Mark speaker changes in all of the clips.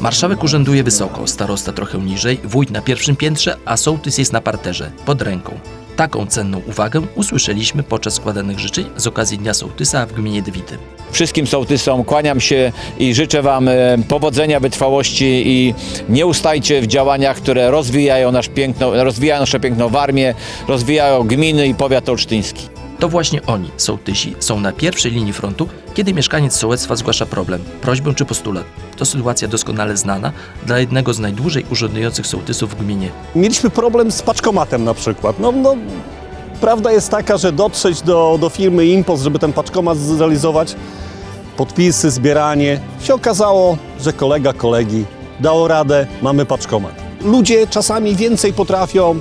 Speaker 1: Marszałek urzęduje wysoko, starosta trochę niżej, wójt na pierwszym piętrze, a sołtys jest na parterze, pod ręką. Taką cenną uwagę usłyszeliśmy podczas składanych życzeń z okazji Dnia Sołtysa w gminie Dywity.
Speaker 2: Wszystkim sołtysom kłaniam się i życzę Wam e, powodzenia, wytrwałości i nie ustajcie w działaniach, które rozwijają, nasz piękno, rozwijają nasze piękną Warmię, rozwijają gminy i powiat olsztyński.
Speaker 1: To właśnie oni, sołtysi, są na pierwszej linii frontu, kiedy mieszkaniec sołectwa zgłasza problem, prośbę czy postulat. To sytuacja doskonale znana dla jednego z najdłużej urzędujących sołtysów w gminie.
Speaker 3: Mieliśmy problem z paczkomatem na przykład. No, no, prawda jest taka, że dotrzeć do, do firmy Impost, żeby ten paczkomat zrealizować, podpisy, zbieranie, się okazało, że kolega kolegi dało radę, mamy paczkomat. Ludzie czasami więcej potrafią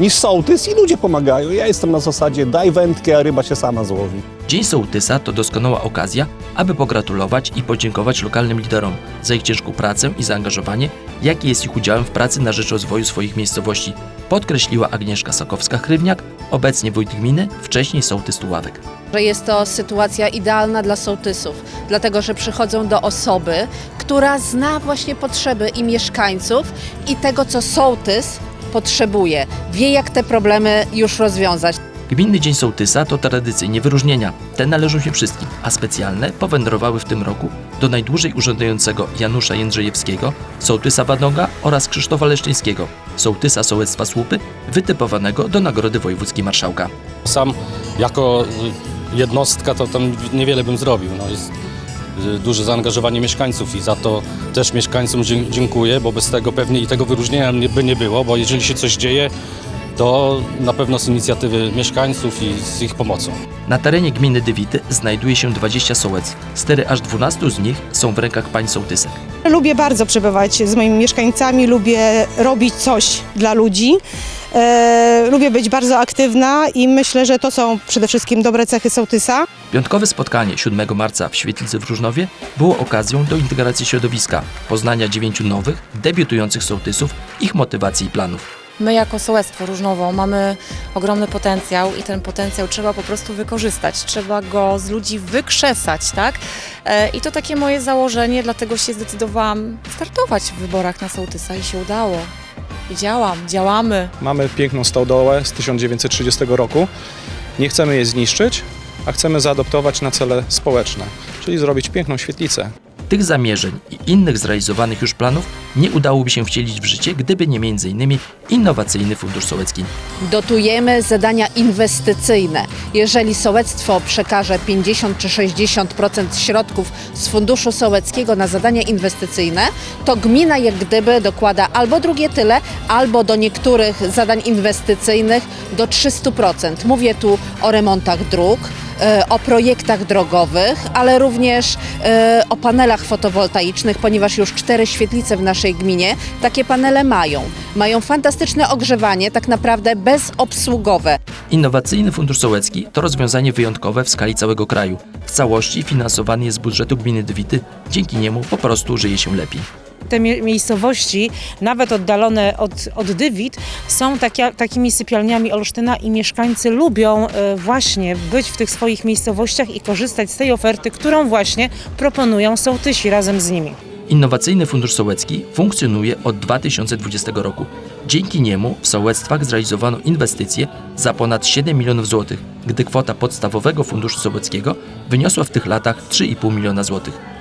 Speaker 3: niż sołtys i ludzie pomagają. Ja jestem na zasadzie daj wędkę, a ryba się sama złowi.
Speaker 1: Dzień Sołtysa to doskonała okazja, aby pogratulować i podziękować lokalnym liderom za ich ciężką pracę i zaangażowanie, jakie jest ich udziałem w pracy na rzecz rozwoju swoich miejscowości, podkreśliła Agnieszka Sakowska-Hrywniak, obecnie wójt gminy, wcześniej sołtys Tuławek.
Speaker 4: że jest to sytuacja idealna dla sołtysów, dlatego że przychodzą do osoby, która zna właśnie potrzeby i mieszkańców i tego, co sołtys potrzebuje. Wie, jak te problemy już rozwiązać.
Speaker 1: Gminny Dzień Sołtysa to tradycyjnie wyróżnienia. Te należą się wszystkim, a specjalne powędrowały w tym roku do najdłużej urzędującego Janusza Jędrzejewskiego, sołtysa Wadoga oraz Krzysztofa Leszczyńskiego, sołtysa sołectwa Słupy, wytypowanego do Nagrody Wojewódzkiej Marszałka.
Speaker 5: Sam jako jednostka to tam niewiele bym zrobił. No jest duże zaangażowanie mieszkańców i za to też mieszkańcom dziękuję, bo bez tego pewnie i tego wyróżnienia nie- by nie było, bo jeżeli się coś dzieje, to na pewno z inicjatywy mieszkańców i z ich pomocą.
Speaker 1: Na terenie gminy Dywity znajduje się 20 sołectw, 4 aż 12 z nich są w rękach pań sołtysek.
Speaker 6: Lubię bardzo przebywać z moimi mieszkańcami, lubię robić coś dla ludzi. E, lubię być bardzo aktywna i myślę, że to są przede wszystkim dobre cechy sołtysa.
Speaker 1: Piątkowe spotkanie 7 marca w Świetlicy w Różnowie było okazją do integracji środowiska, poznania dziewięciu nowych, debiutujących sołtysów, ich motywacji i planów.
Speaker 7: My jako sołectwo Różnowo mamy ogromny potencjał i ten potencjał trzeba po prostu wykorzystać. Trzeba go z ludzi wykrzesać, tak? E, I to takie moje założenie, dlatego się zdecydowałam startować w wyborach na sołtysa i się udało. I działam, działamy.
Speaker 8: Mamy piękną stodołę z 1930 roku. Nie chcemy jej zniszczyć, a chcemy zaadoptować na cele społeczne, czyli zrobić piękną świetlicę.
Speaker 1: Tych zamierzeń i innych zrealizowanych już planów nie udałoby się wcielić w życie, gdyby nie m.in. innowacyjny fundusz sołecki.
Speaker 4: Dotujemy zadania inwestycyjne. Jeżeli sołectwo przekaże 50 czy 60% środków z funduszu sołeckiego na zadania inwestycyjne, to gmina jak gdyby dokłada albo drugie tyle, albo do niektórych zadań inwestycyjnych do 300%. Mówię tu o remontach dróg, o projektach drogowych, ale również e, o panelach fotowoltaicznych, ponieważ już cztery świetlice w naszej gminie takie panele mają. Mają fantastyczne ogrzewanie, tak naprawdę bezobsługowe.
Speaker 1: Innowacyjny Fundusz Sołecki to rozwiązanie wyjątkowe w skali całego kraju. W całości finansowany jest z budżetu gminy Dwity, dzięki niemu po prostu żyje się lepiej.
Speaker 9: Te mie- miejscowości, nawet oddalone od, od Dywit, są takia, takimi sypialniami Olsztyna i mieszkańcy lubią e, właśnie być w tych swoich miejscowościach i korzystać z tej oferty, którą właśnie proponują sołtysi razem z nimi.
Speaker 1: Innowacyjny Fundusz Sołecki funkcjonuje od 2020 roku. Dzięki niemu w sołectwach zrealizowano inwestycje za ponad 7 milionów złotych, gdy kwota podstawowego funduszu sołeckiego wyniosła w tych latach 3,5 miliona złotych.